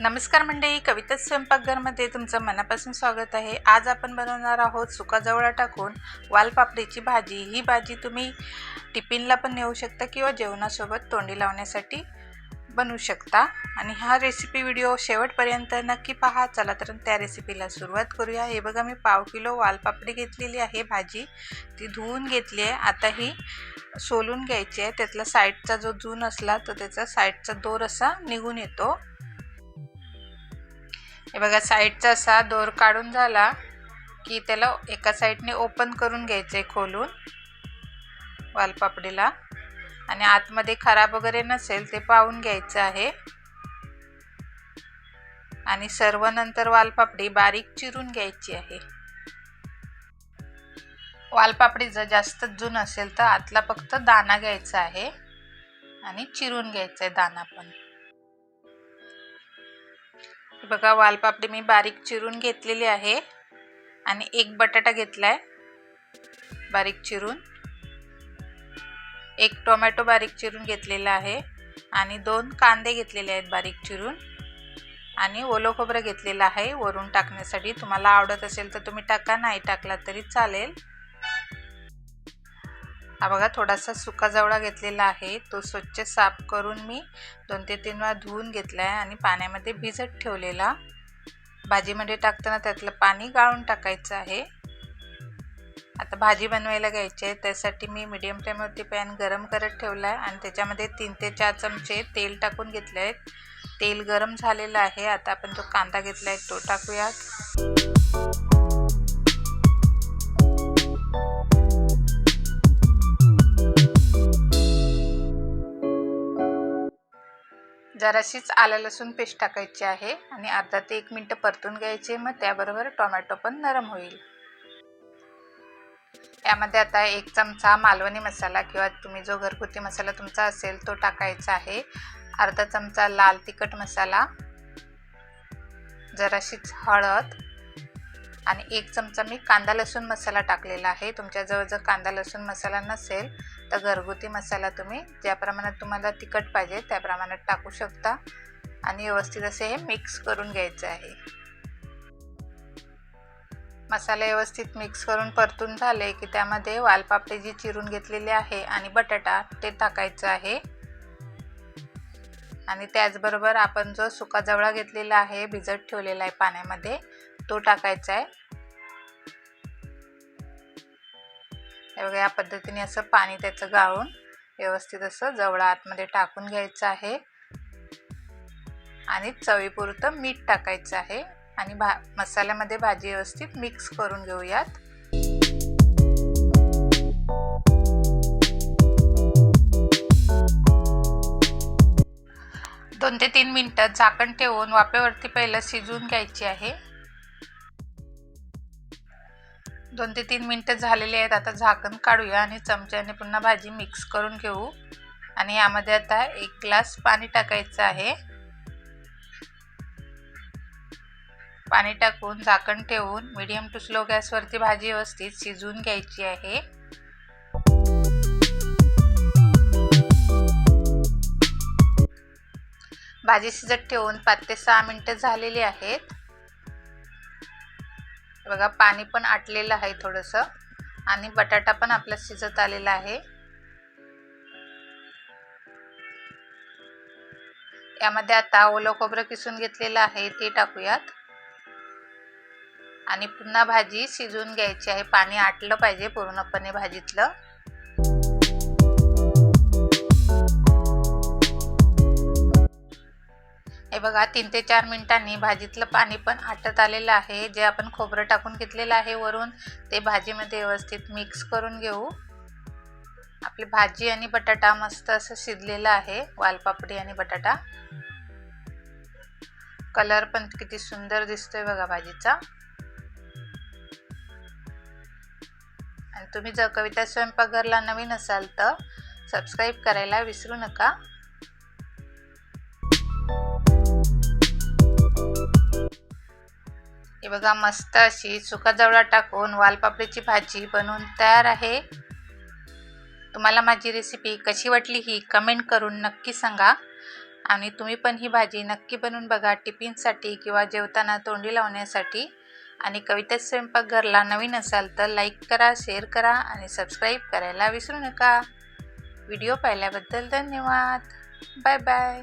नमस्कार मंडळी कविता स्वयंपाकघरमध्ये तुमचं मनापासून स्वागत आहे. आज आपण बनवणार आहोत सुकाजवळा टाकून वालपापडीची भाजी. ही भाजी तुम्ही टिफिनला पण नेऊ शकता किंवा जेवणासोबत तोंडी लावण्यासाठी बनवू शकता. आणि हा रेसिपी व्हिडिओ शेवटपर्यंत नक्की पहा. चला तर त्या रेसिपीला सुरुवात करूया. हे बघा मी पाव किलो वालपापडी घेतलेली आहे भाजी. ती धुवून घेतली आहे. आता ही सोलून घ्यायची आहे. त्यातला साईडचा जो जून असला तर त्याचा साईडचा दोर असा निघून येतो. हे बघा साईडचा असा दोर काढून झाला की त्याला एका साईडने ओपन करून घ्यायचं आहे खोलून वालपापडीला. आणि आतमध्ये खराब वगैरे नसेल ते पाहून घ्यायचं आहे. आणि सर्व नंतर वालपापडी बारीक चिरून घ्यायची आहे. वालपापडी जर जास्त जून असेल तर आतला फक्त दाना घ्यायचा आहे. आणि चिरून घ्यायचा आहे दाना पण. बघा वालपापडी मी बारीक चिरून घेतलेली आहे. आणि एक बटाटा घेतला आहे बारीक चिरून. एक टोमॅटो बारीक चिरून घेतलेला आहे. आणि दोन कांदे घेतलेले आहेत बारीक चिरून. आणि ओलं खोबरं घेतलेलं आहे. वरून टाकण्यासाठी. तुम्हाला आवडत असेल तर तुम्ही टाका. नाही टाकला तरी चालेल. हा बघा थोडासा सुका जवळा घेतलेला आहे. तो स्वच्छ साफ करून मी दोन ते तीन वेळा धुवून घेतला आहे आणि पाण्यामध्ये भिजत ठेवलेला. भाजीमध्ये टाकताना त्यातलं पाणी गाळून टाकायचं आहे. आता भाजी बनवायला घ्यायची आहे. त्यासाठी मी मिडियम फ्लेमवरती पॅन गरम करत ठेवला आहे आणि त्याच्यामध्ये तीन ते चार चमचे तेल टाकून घेतले आहेत तेल गरम झालेलं आहे. आता आपण जो कांदा घेतला आहे तो टाकूयात. जराशीच आलं लसूण पेस्ट टाकायची आहे आणि अर्धा ते एक मिनटं परतून घ्यायचे. मग त्याबरोबर टोमॅटो पण नरम होईल. यामध्ये आता एक चमचा मालवणी मसाला किंवा तुम्ही जो घरगुती मसाला तुमचा असेल तो टाकायचा आहे. अर्धा चमचा लाल तिखट मसाला जराशीच हळद आणि एक चमचा मी कांदा लसूण मसाला टाकलेला आहे. तुमच्याजवळ जर कांदा लसूण मसाला नसेल तर घरगुती मसाला तुम्ही ज्या प्रमाणात तुम्हाला तिखट पाहिजे त्या प्रमाणात टाकू शकता. आणि व्यवस्थित असे हे मिक्स करून घ्यायचं आहे. मसाले व्यवस्थित मिक्स करून परतून झाले की त्यामध्ये वालपापडी जी चिरून घेतलेली आहे आणि बटाटा ते टाकायचं आहे. आणि त्याचबरोबर आपण जो सुका जवळा घेतलेला आहे भिजत ठेवलेला आहे पाण्यामध्ये तो टाकायचा आहे. हे या पद्धतीने असं पाणी त्याचं गाळून व्यवस्थित असं जवळ आतमध्ये टाकून घ्यायचं आहे. आणि चवीपुरतं मीठ टाकायचं आहे. आणि भा मसाल्यामध्ये भाजी व्यवस्थित मिक्स करून घेऊयात. दोन ते तीन मिनटं झाकण ठेवून वाफेवरती पहिलं शिजवून घ्यायची आहे. दोन ते तीन मिनटं झालेले आहेत. आता झाकण काढूया आणि चमच्याने पुन्हा भाजी मिक्स करून घेऊ. आणि यामध्ये आता एक ग्लास पाणी टाकायचं आहे. पाणी टाकून झाकण ठेवून मीडियम टू स्लो गॅसवरती भाजी व्यवस्थित शिजवून घ्यायची आहे. भाजी शिजत ठेवून पाच ते सहा मिनटं झालेली आहेत. बघा पाणी पण आटलेलं आहे थोडंसं. आणि बटाटा पण आपला शिजत आलेला आहे. यामध्ये आता ओलं खोबरं किसून घेतलेलं आहे ते टाकूयात. आणि पुन्हा भाजी शिजवून घ्यायची आहे. पाणी आटलं पाहिजे पूर्णपणे भाजीतलं. हे बघा तीन ते चार मिनिटांनी भाजीतलं पाणी पण आटत आलेलं आहे. जे आपण खोबरं टाकून घेतलेलं आहे वरून ते भाजीमध्ये व्यवस्थित मिक्स करून घेऊ. आपली भाजी आणि बटाटा मस्त असं शिजलेलं आहे. वालपापडी आणि बटाटा. कलर पण किती सुंदर दिसतोय बघा भाजीचा. आणि तुम्ही जर कविता स्वयंपाकघरला नवीन असाल तर सबस्क्राईब करायला विसरू नका. बघा मस्त अशी सुका जवळा टाकून वालपापडीची भाजी बनवून तयार आहे. तुम्हाला माझी रेसिपी कशी वाटली ही कमेंट करून नक्की सांगा. आणि तुम्ही पण ही भाजी नक्की बनवून बघा टिफिनसाठी किंवा जेवताना तोंडी लावण्यासाठी. आणि कविता स्वयंपाकघरला नवीन असाल तर लाईक करा शेअर करा आणि सबस्क्राईब करायला विसरू नका. व्हिडिओ पाहिल्याबद्दल धन्यवाद. Bye bye